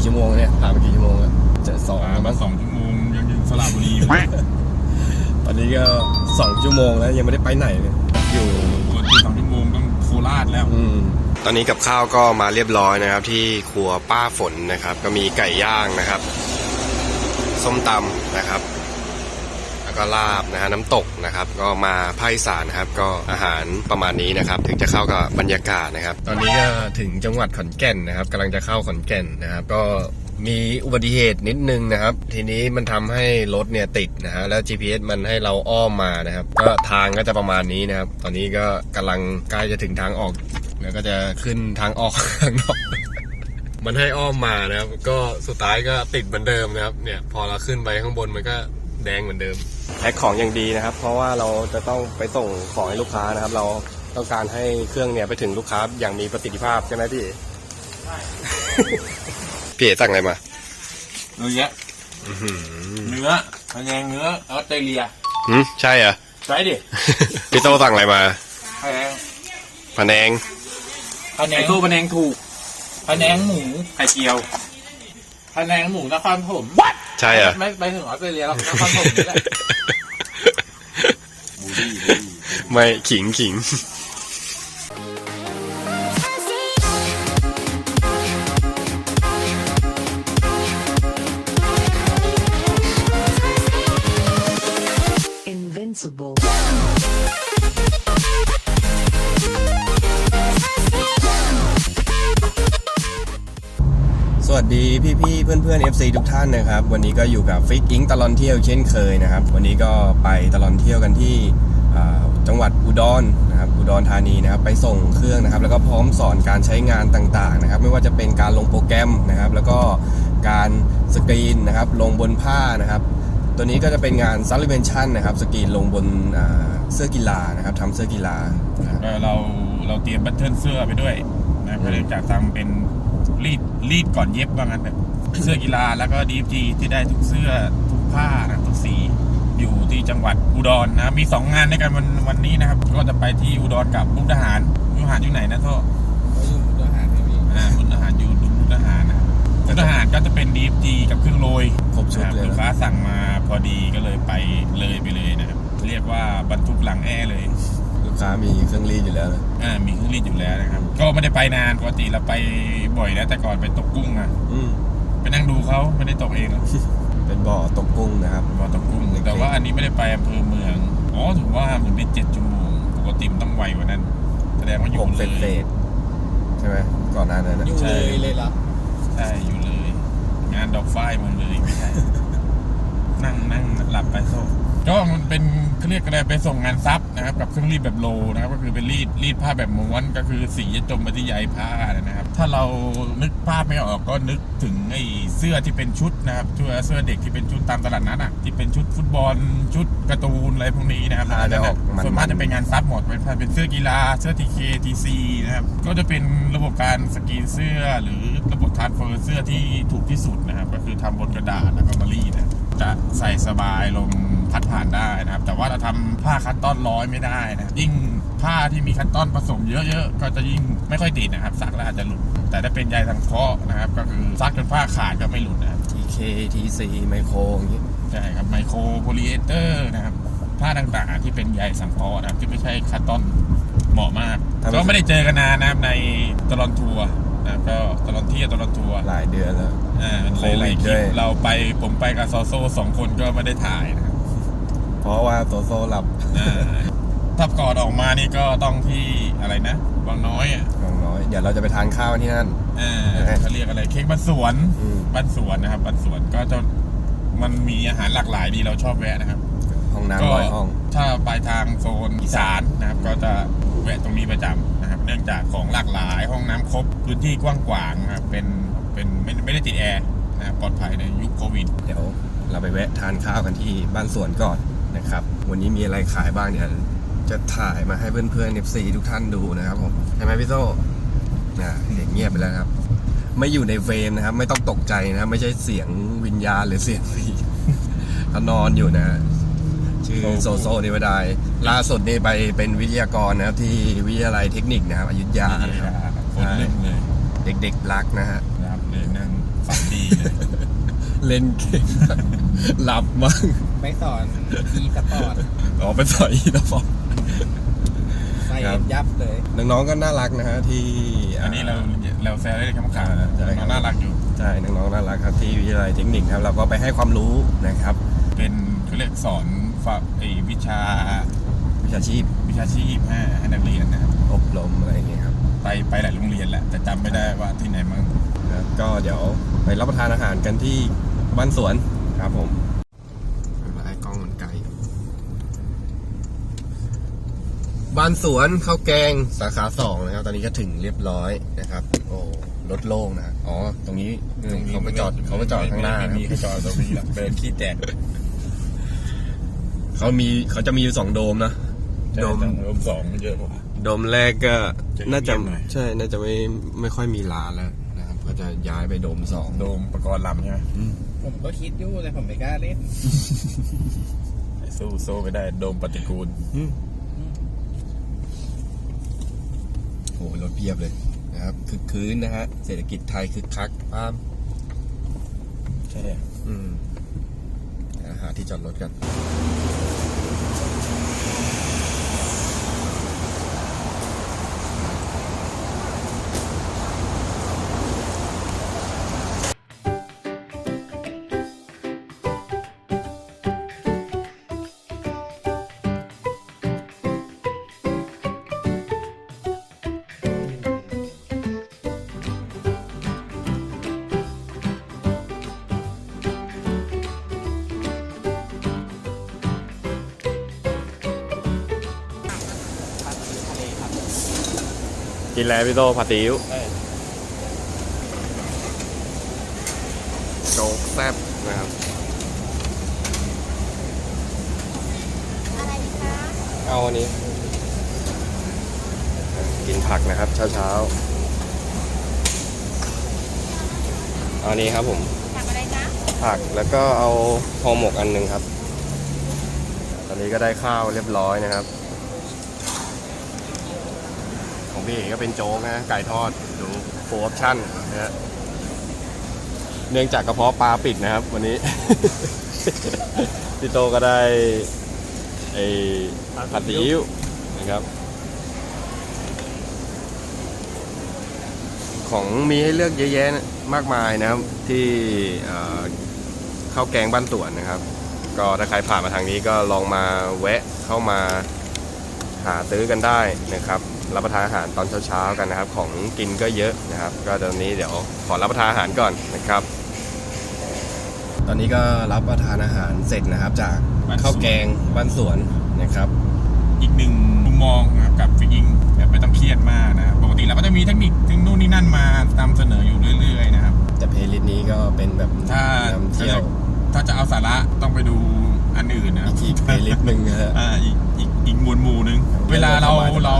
กี่ชั่วโมงเนี่ยผ่านไปกี่ชั่วโมงแล้วจะสองมาแล้วมามั้งสองชั่วโมงยังอยู่สระบุรีอยู่ตอนนี้ก็สองชั่วโมงแล้วยังไม่ได้ไปไหนเลยอยู่ปกติสองชั่วโมงต้องโคราชแล้วอืมตอนนี้กับข้าวก็มาเรียบร้อยนะครับ ที่ครัวป้าฝนนะครับ ก็มีไก่ย่างนะครับ ส้มตำนะครับ แล้วก็ลาบนะฮะน้ำตกนะครับ ก็มาภาคอีสานนะครับ ก็อาหารประมาณนี้นะครับ ถึงจะเข้ากับบรรยากาศนะครับ ตอนนี้ก็ถึงจังหวัดขอนแก่นนะครับกำลังจะเข้าขอนแก่นนะครับ ก็มีอุบัติเหตุนิดนึงนะครับ ทีนี้มันทำให้รถเนี่ยติดนะฮะแล้ว GPS มันให้เราอ้อมมานะครับ ก็ทางก็จะประมาณนี้นะครับ ตอนนี้ก็กำลังใกล้จะถึงทางออก แล้วก็จะขึ้นทางออกข้างนอกมันให้อ้อมมานะครับ ก็สุดท้ายก็ติดเหมือนเดิมนะครับ เนี่ย พอเราขึ้นไปข้างบนมันก็ แดงเหมือนเดิมแพ็คของอย่างดีนะครับ เพราะว่าเราจะต้องไปส่งของให้ลูกค้านะครับ เราต้องการให้เครื่องเนี่ยไปถึงลูกค้าอย่างมีประสิทธิภาพใช่ไหมพี่ใช่พี่เอ๋สั่งอะไรมาเนื้อเนื้อพะแนงเนื้อออสเตรเลียหืมใช่เหรอใช่ดิพี่โตสั่งอะไรมาพะแนงพะแนงพะแนงตู้พะแนงถูกพะแนงหมูไข่เจียว พะแนงหมูนครผมใช่เหรอไม่ไปถึงออสเตรเลียหรอกนครผมนี่แหละบูดี้บูดี้ไม่ขิงขิง Invincible. สวัสดีพี่ๆเพื่อนๆ FC ทุกท่านนะครับ วันนี้ก็อยู่กับฟิกอิงตลอนเที่ยวเช่นเคยนะครับ วันนี้ก็ไปตลอนเที่ยวกันที่อ่าจังหวัดอุดรนะครับอุดรธานีนะครับไปส่งเครื่องนะครับ แล้วก็พร้อมสอนการใช้งานต่างๆนะครับ ไม่ว่าจะเป็นการลงโปรแกรมนะครับ แล้วก็การสกรีนนะครับ ลงบนผ้านะครับตัวนี้ก็จะเป็นงานซั l ลิเ n ชันนะครับ สกรีนลงบนอ่าเสื้อกีฬานะครับทำเสื้อกีฬานะครับเออเราเราเตรียมบัตเทิลเสื้อไปด้วยนะเพื่อที่จะทำเป็น รีดรีดก่อนเย็บว่างั้นเถอะเสื้อกีฬาแล้วก็ดีฟจีที่ได้ทุกเสื้อทุกผ้านะทุกสีอยู่ที่จังหวัดอุดรนะครับมีสองงานด้วยกันวันวันนี้นะครับ ก็จะไปที่อุดรกับมุกดาหารมุกดาหารอยู่ไหนนะท่ออ่ามุกดาหารอยู่ดุมุกดาหารนะมุกดาหารก็จะเป็นดีฟจีกับเครื่องโรยครบชุดเลยลูกนะค้าสั่งมาพอดีก็เลยไปเลยไปเลยนะครับเรียกว่าบรรทุกหลังแอร์เลยลูก ค้ามีเครื่องรีดอยู่แล้วนะอ่ามีเครื่องรีดอยู่แล้วนะครับ ก็ไม่ได้ไปนานปกติเราไปบ่อยแล้วแต่ก่อนไปตกกุ้งอะอืมไปนั่งดูเขาไม่ได้ตกเองหรอกเป็นบ่อตกกุ้งนะครับ บ่อตกกุ้งแต่ว่าอันนี้ไม่ได้ไปอำเภอเมืองอ๋อถือว่ามันได้เจ็ดชั่วโมงปกติมันต้องไวกว่านั้น แสดงว่าอหยู่กเลเศษเศยษใช่ไหมก่อนหน้านั้นนะอยู่เลยเลยเหรอใช่อยู่เลย งานดอกฝ้ายเมืองเลยไม่ใช่ นั่งนั่งหลับไปโซ่ก็มันเป็น เขาเรียกอะไรไปส่งงานซับนะครับกับเครื่องรีดแบบโลนะครับก็คือเป็นรีดรีดผ้าแบบม้วนก็คือสีจะจมไปที่ใยผ้านะครับ ถ้าเรานึกภาพไม่ออกก็นึกถึงไอ้เสื้อที่เป็นชุดนะครับเสื้อเสื้อเด็กที่เป็นชุดตามตลาดนัดอะที่เป็นชุดฟุตบอลชุดการ์ตูนอะไรพวกนี้นะครับอ่าจะออกมันๆส่วนมากจะเป็นงานซับหมดเป็นเป็นเสื้อกีฬาเสื้อทีเคทีซีนะครับก็จะเป็นระบบการสกรีนเสื้อหรือระบบทรานสเฟอร์เสื้อที่ถูกที่สุดนะครับก็คือทำบนกระดาษแล้วก็มารีดนะจะใส่สบายลม พัดผ่านได้นะครับ แต่ว่าเราทำผ้าคัตตอนร้อยไม่ได้นะยิ่งผ้าที่มีคัตตอนผสมเยอะๆ ก็จะยิ่งไม่ค่อยติดนะครับซักแล้วอาจจะหลุด แต่ถ้าเป็นใยสังเคราะห์นะครับ ก็คือซักจนผ้าขาดก็ไม่หลุดนะครับ TK TC ไมโครอย่างนี้ใช่ครับไมโครโพลีเอเตอร์นะครับผ้าต่างๆที่เป็นใยสังเคราะห์นะครับ ที่ไม่ใช่คัตตอนเหมาะมากก็ไม่ได้เจอกันนานนะครับในตลอนทัวร์นะครับก็ตลอนเที่ยวตลอนทัวร์หลายเดือนแล้วอ่าโคหวิลายดๆคด้ลิวยปเราไปผมไปกับซอโซ่สองคนก็ไม่ได้ถ่ายนะครับ เพราะว่าโซโซหลับอ่าถ้าก่อนออกมานี่ก็ต้องที่อะไรนะบางน้อยอะน้องน้อย เดี๋ยวเราจะไปทานข้าวที่นั่นอ่าเขาเรียกอะไรเค้กบ้านสวนอืมบ้านสวนนะครับบ้านสวนก็จะมันมีอาหารหลากหลายดีเราชอบแวะนะครับห้องน้ำร้อยห้อง ถ้าไปทางโซนอีสานนะครับ ก็จะแวะตรงนี้ประจำนะครับ เนื่องจากของหลากหลายห้องน้ำครบพื้นที่กว้างขวางนะครับเป็นเป็นไม่ไม่ได้ติดแอร์นะครับปลอดภัยในยุคโควิดเดี๋ยวเราไปแวะทานข้าวกันที่บ้านสวนก่อน นะครับ วันนี้มีอะไรขายบ้างเดี๋ยวจะถ่ายมาให้เพื่อนๆ FC ทุกท่านดูนะครับผมใช่ไหมพี่โซ่นะเด็กเงียบไปแล้วครับ ไม่อยู่ในเฟรมนะครับ ไม่ต้องตกใจนะครับไม่ใช่เสียงวิญญาณหรือเสียงผีเขานอนอยู่นะชื่อโซโซเนวดายล่าสุดนี่ไปเป็นวิทยากรนะครับที่วิทยาลัยเทคนิคนะครับอยุธยานะครับคนเล่นเลยเด็กๆรักนะฮะนะครับเลยนั่งฝันดีเลยเล่นเก่งหลับมั่ง ไปสอน e สปอร์ตออกไปสอยนะฟอใส่ครับ ยับเลย น้องๆก็น่ารักนะฮะที่อันนี้เราเราแซวได้เลยครับขาใช่ครับน้องน่ารักอยู่ ใช่น้องๆน่ารักครับที่วิทยาลัยเทคนิคครับเราก็ไปให้ความรู้นะครับเป็นเขาเรียกสอนฝากไอวิชาวิชาชีพวิชาชีพให้ให้นักเรียนนะครับอบรมอะไรอย่างเงี้ยครับไปไปหลายโรงเรียนแหละแต่จำไม่ได้ว่าที่ไหนมั้งนะครับก็เดี๋ยวไปรับประทานอาหารกันที่บ้านสวนครับผมไอ้กล้องมันไกล บ้านสวนข้าวแกงสาขาสองนะครับ ตอนนี้ก็ถึงเรียบร้อยนะครับ โอ้รถโล่งนะอ๋อ ตรงนี้เขาไปจอดเขาไปจอดข้างหน้าไม่นะมีเขาจอดตรงนี้หรอกเดินขี้แตกเขามีเขาจะมีอยู่สองโดมนะโดมโดมสองเยอะกว่าโดมแรกก็จะน่าจะเงียบหน่อยใช่น่าจะไม่ไม่ค่อยมีร้านแล้วนะครับก็จะย้ายไปโดมสองโดมประกรณ์ลำใช่ไหมอืมผมก็คิดอยู่แต่ผมไม่กล้าเล่นสู้สู้ไปได้โดมปฏิกูล อืมโอ้รถเพียบเลยนะครับคึกคืนนะฮะ เศรษฐกิจไทยคึกคักป้ามใช่อืมอ่าหาที่จอดรถกัน กินแล้วพี่โตผัดซีอิ๊วโจ๊กแซ่บนะครับอะไรคะเอาอันนี้ กินผักนะครับ เช้าเช้าๆเอาอันนี้ครับผมทำอะไรคะผักแล้วก็เอาห่อหมกอันหนึ่งครับ ตอนนี้ก็ได้ข้าวเรียบร้อยนะครับ พี่ก็เป็นโจ๊กนะไก่ทอดดูโฟออปชั่นนะฮะเนื่องจากกระเพาะปลาปิดนะครับ วันนี้ พี่โตก็ได้ไอ้ผัดซีอิ๊วนะครับ ของมีให้เลือกเยอะแยะมากมายนะครับ ที่ข้าวแกงบ้านสวนนะครับ ก็ถ้าใครผ่านมาทางนี้ก็ลองมาแวะเข้ามาหาซื้อกันได้นะครับ รับประทานอาหารตอนเช้าๆกันนะครับ ของกินก็เยอะนะครับ ก็ตอนนี้เดี๋ยวขอรับประทานอาหารก่อนนะครับ ตอนนี้ก็รับประทานอาหารเสร็จนะครับ จากข้าวแกงบ้านสวนนะครับ อีกหนึ่งมุมมองนะครับกับฟิกอิงแบบไม่ต้องเครียดมากนะครับปกติเราก็จะมีเทคนิคถึงนู่นนี่นั่นมานำเสนออยู่เรื่อย ๆ นะครับ แต่เพลย์ลิสต์นี้ก็เป็นแบบถ้านำเที่ยว ถ้าจะเอาสาระต้องไปดูอันอื่นนะครับอีกเพลย์ลิสต์หนึ่งนะฮะอ่าอีกอีกอีกหมวดหมู่หนึ่งเวลาเราสบายๆเรา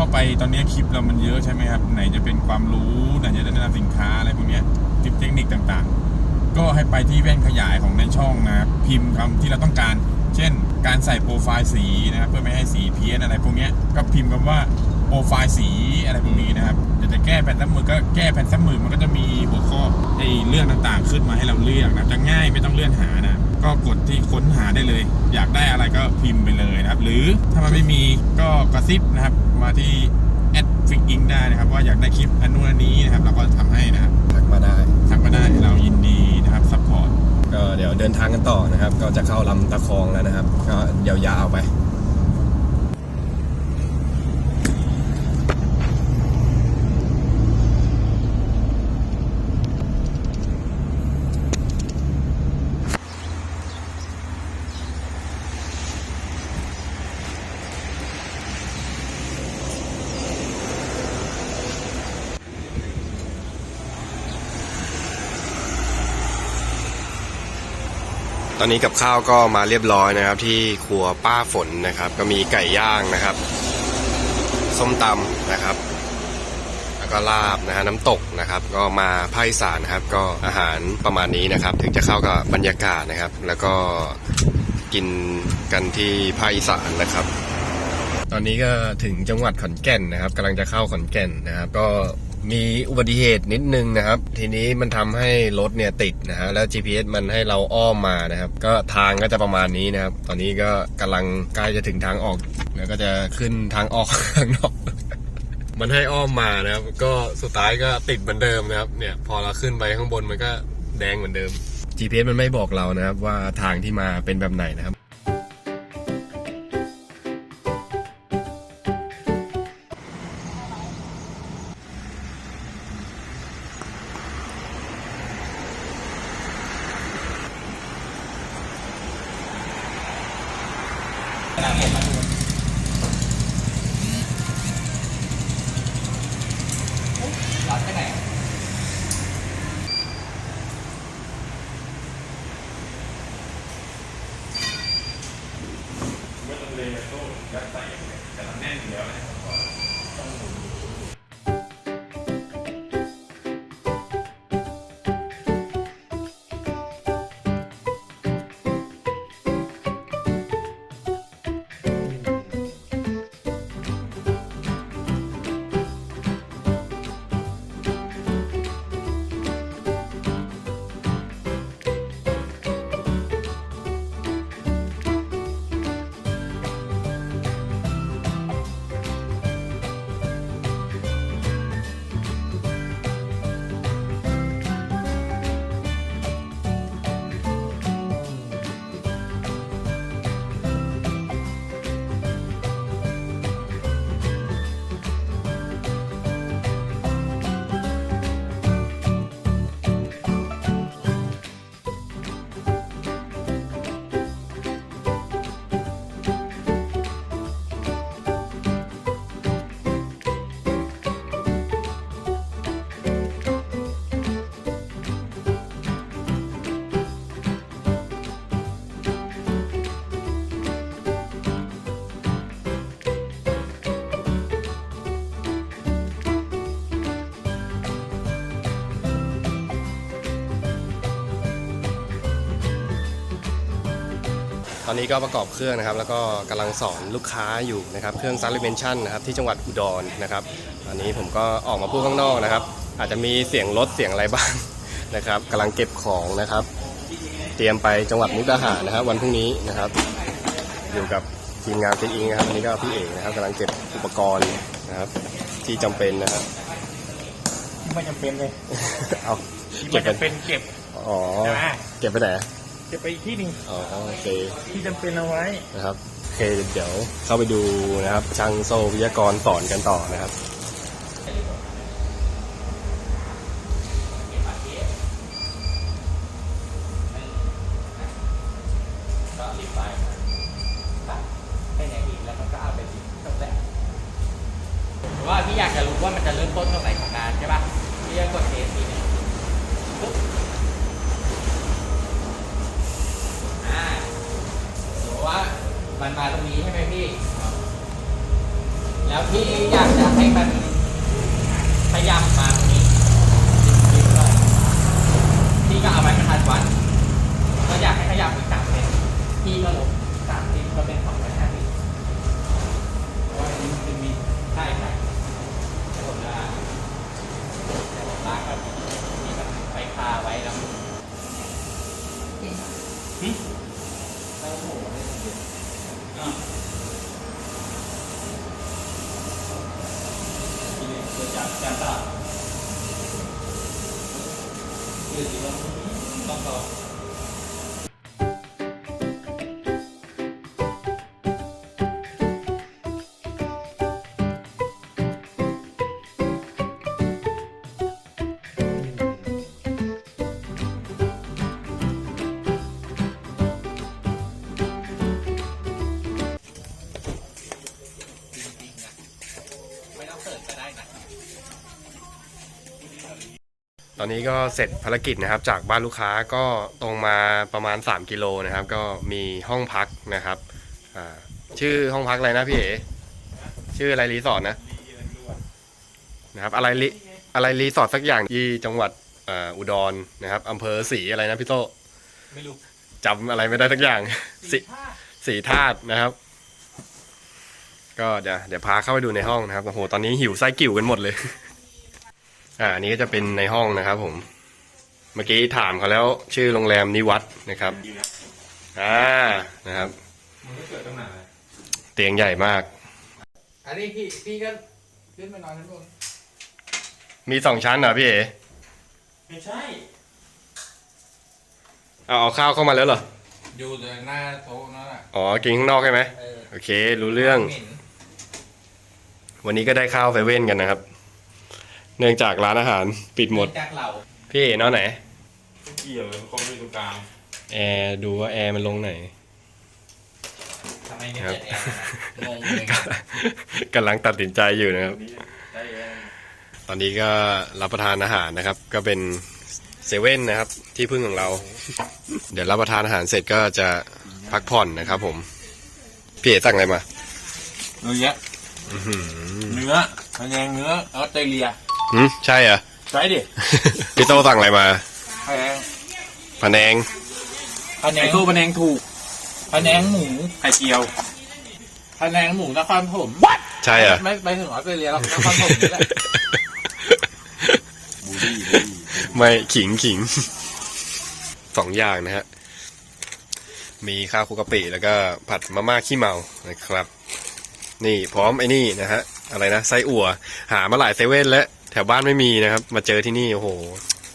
เข้าไปตอนนี้คลิปเรามันเยอะใช่ไหมครับ ไหนจะเป็นความรู้ไหนจะแนะนำสินค้าอะไรพวกนี้ยทิปเทคนิคต่างๆ ก็ให้ไปที่แว่นขยายของในช่องนะครับพิมพ์คำที่เราต้องการ เช่น การใส่โปรไฟล์สีนะครับเพื่อไม่ให้สีเพี้ยนอะไรพวกนี้ก็พิมพ์คำว่า โปรไฟล์สีอะไรพวกนี้นะครับเดี๋ยวจะแก้แผ่นซับมือก็แก้แผ่นซับมือมันก็จะมีหัวข้อไอ้เรื่องต่างๆ ขึ้นมาให้เราเลือกนะครับจะง่ายไม่ต้องเลื่อนหานะก็กดที่ค้นหาได้เลย อยากได้อะไรก็พิมพ์ไปเลยนะครับ หรือถ้ามันไม่มีก็กระซิบนะครับ มาที่แอดฟิกอิงได้นะครับ ว่าอยากได้คลิปอันนู้นอันนี้นะครับ เราก็ทำให้นะครับทักมาได้ทักมาได้เรายินดีนะครับซัพพอร์ตก็เดี๋ยวเดินทางกันต่อนะครับ ก็จะเข้าลำตะคองแล้วนะครับ ก็ยาวๆไป ตอนนี้กับข้าวก็มาเรียบร้อยนะครับ ที่ครัวป้าฝนนะครับ ก็มีไก่ย่างนะครับ ส้มตำนะครับ แล้วก็ลาบนะฮะน้ำตกนะครับ ก็มาภาคอีสานนะครับ ก็อาหารประมาณนี้นะครับ ถึงจะเข้ากับบรรยากาศนะครับ แล้วก็กินกันที่ภาคอีสานนะครับ ตอนนี้ก็ถึงจังหวัดขอนแก่นนะครับกำลังจะเข้าขอนแก่นนะครับ ก็ มีอุบัติเหตุนิดนึงนะครับ ทีนี้มันทำให้รถเนี่ยติดนะฮะแล้ว GPS มันให้เราอ้อมมานะครับ ก็ทางก็จะประมาณนี้นะครับ ตอนนี้ก็กำลังใกล้จะถึงทางออก แล้วก็จะขึ้นทางออกข้างนอก มันให้อ้อมมานะครับ ก็สุดท้ายก็ติดเหมือนเดิมนะครับ เนี่ย พอเราขึ้นไปข้างบนมันก็แดงเหมือนเดิม GPS มันไม่บอกเรานะครับ ว่าทางที่มาเป็นแบบไหนนะครับ ตอนนี้ก็ประกอบเครื่องนะครับ แล้วก็กำลังสอนลูกค้าอยู่นะครับ เครื่อง s u l i v a t i o n นะครับที่จังหวัดอุดรนะครับ ตอนนี้ผมก็ออกมาพูดข้างนอกนะครับ อาจจะมีเสียงรถเสียงอะไรบ้างนะครับกำลังเก็บของนะครับ เตรียมไปจังหวัดมุกดาหารนะครับ วันพรุ่งนี้นะครับ อยู่กับทีมงานฟินอิงนะครับอันนี้ก็พี่เอกนะครับกำลังเก็บอุปกรณ์นะครับที่จำเป็นนะครับที่ไม่จำเป็นเลยเอาที่เก็ไม่บไปจำเป็นเก็บอ๋อนะเก็บไปไหน เก็บไปอีกที่หนึ่งอ๋อโอเคที่จำเป็นเอาไว้นะครับโอเคเดี๋ยวเข้าไปดูนะครับช่างโซ่วิทยากรสอนกันต่อนะครับก็รีบไปตัดให้ไหนอีกแล้วมันก็เอาไปติดตั้งแต่ว่าพี่อยากจะรู้ว่ามันจะเริ่มต้นตรงไหนของงานใช่ป่ะพี่จะกดเทสทีหนึงปุ๊บอ่าสมมติ ว่ามันมาตรงนี้ใช่ไหมพี่ แล้วพี่อยากจะให้มันพยายามมาตรงนี้พี่ก็เอาไว้ประทัดวัดก็อยากให้ขยับอีกสามเซนพี่ก็ลบ ตอนนี้ก็เสร็จภารกิจนะครับ จากบ้านลูกค้าก็ตรงมาประมาณ 3 กิโลนะครับ ก็มีห้องพักนะครับอ่าชื่อห้องพักอะไรนะพี่เอ๋ชื่ออะไรรีสอร์ทนะนะครับอะไรรีอะไรรีสอร์ทสักอย่างที่จังหวัดอ่าอุดรนะครับอำเภอศรีอะไรนะพี่โตไม่รู้จำอะไรไม่ได้สักอย่างศรีศรีธาตุนะครับ ก็เดี๋ยวเดี๋ยวพาเข้าไปดูในห้องนะครับโอ้โหตอนนี้หิวไส้กิ่วกันหมดเลย อ่าอันนี้ก็จะเป็นในห้องนะครับ ผม เมื่อกี้ถามเขาแล้ว ชื่อโรงแรมนิวัตนะครับ อ่านะครับ มันก็เกิดตั้งนานเตียงใหญ่มาก อันนี้พี่พี่ก็ขึ้นมานอนชั้นบนมีสองชั้นเหรอพี่เอ๋ไม่ใช่ เอาเอาข้าวเข้ามาแล้วเหรอ อยู่แต่หน้าโต๊ะนั่นแหละอ๋อ กินข้างนอกใช่ไหม เออโอเค รู้เรื่องเหม็นวันนี้ก็ได้ข้าวเซเว่นกันนะครับ เนื่องจากร้านอาหารปิดหมด จากเราพี่เอ๋นอนไหน ไม่เกี่ยวเลยเขาไม่ตรงกลางแอร์ดูว่าแอร์มันลงไหน ทำไมไม่เปิดแอร์นะงงเลยกำลังตัดสินใจอยู่นะครับ นี่ได้เองตอนนี้ก็รับประทานอาหารนะครับ ก็เป็นเซเว่นนะครับ ที่พึ่งของเรา เดี๋ยวรับประทานอาหารเสร็จก็จะพักผ่อนนะครับผม พี่เอ๋สั่งอะไรมา เนื้อเยอะอื้อหือเนื้อพะแนงเนื้อออสเตรเลีย หืมใช่เหรอ ใช่ดิพี่โตสั่งอะไรมาแพงพะแนงพะแนงสู้พะแนงถูกพะแนงหมูไข่เจียว พะแนงหมูนครผมใช่เหรอ ไม่ไปถึงออสเตรเลียหรอกนครผมนี่แหละบูดี้บูดี้ไม่ขิงขิงสองอย่างนะฮะ มีข้าวคลุกกะปิแล้วก็ผัดมาม่าขี้เมานะครับ นี่พร้อมไอ้นี่นะฮะ อะไรนะไส้อั่ว หามาหลายเซเว่นแล้ว แถวบ้านไม่มีนะครับ มาเจอที่นี่โอ้โห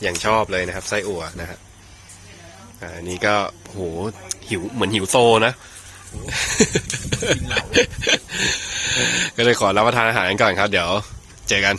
อย่างชอบเลยนะครับไส้อั่วนะฮะอ่าอันนี้ก็โอ้โหหิวเหมือนหิวโซนะก็เลยขอรับประทานอาหารกันก่อนครับ เดี๋ยวเจอกัน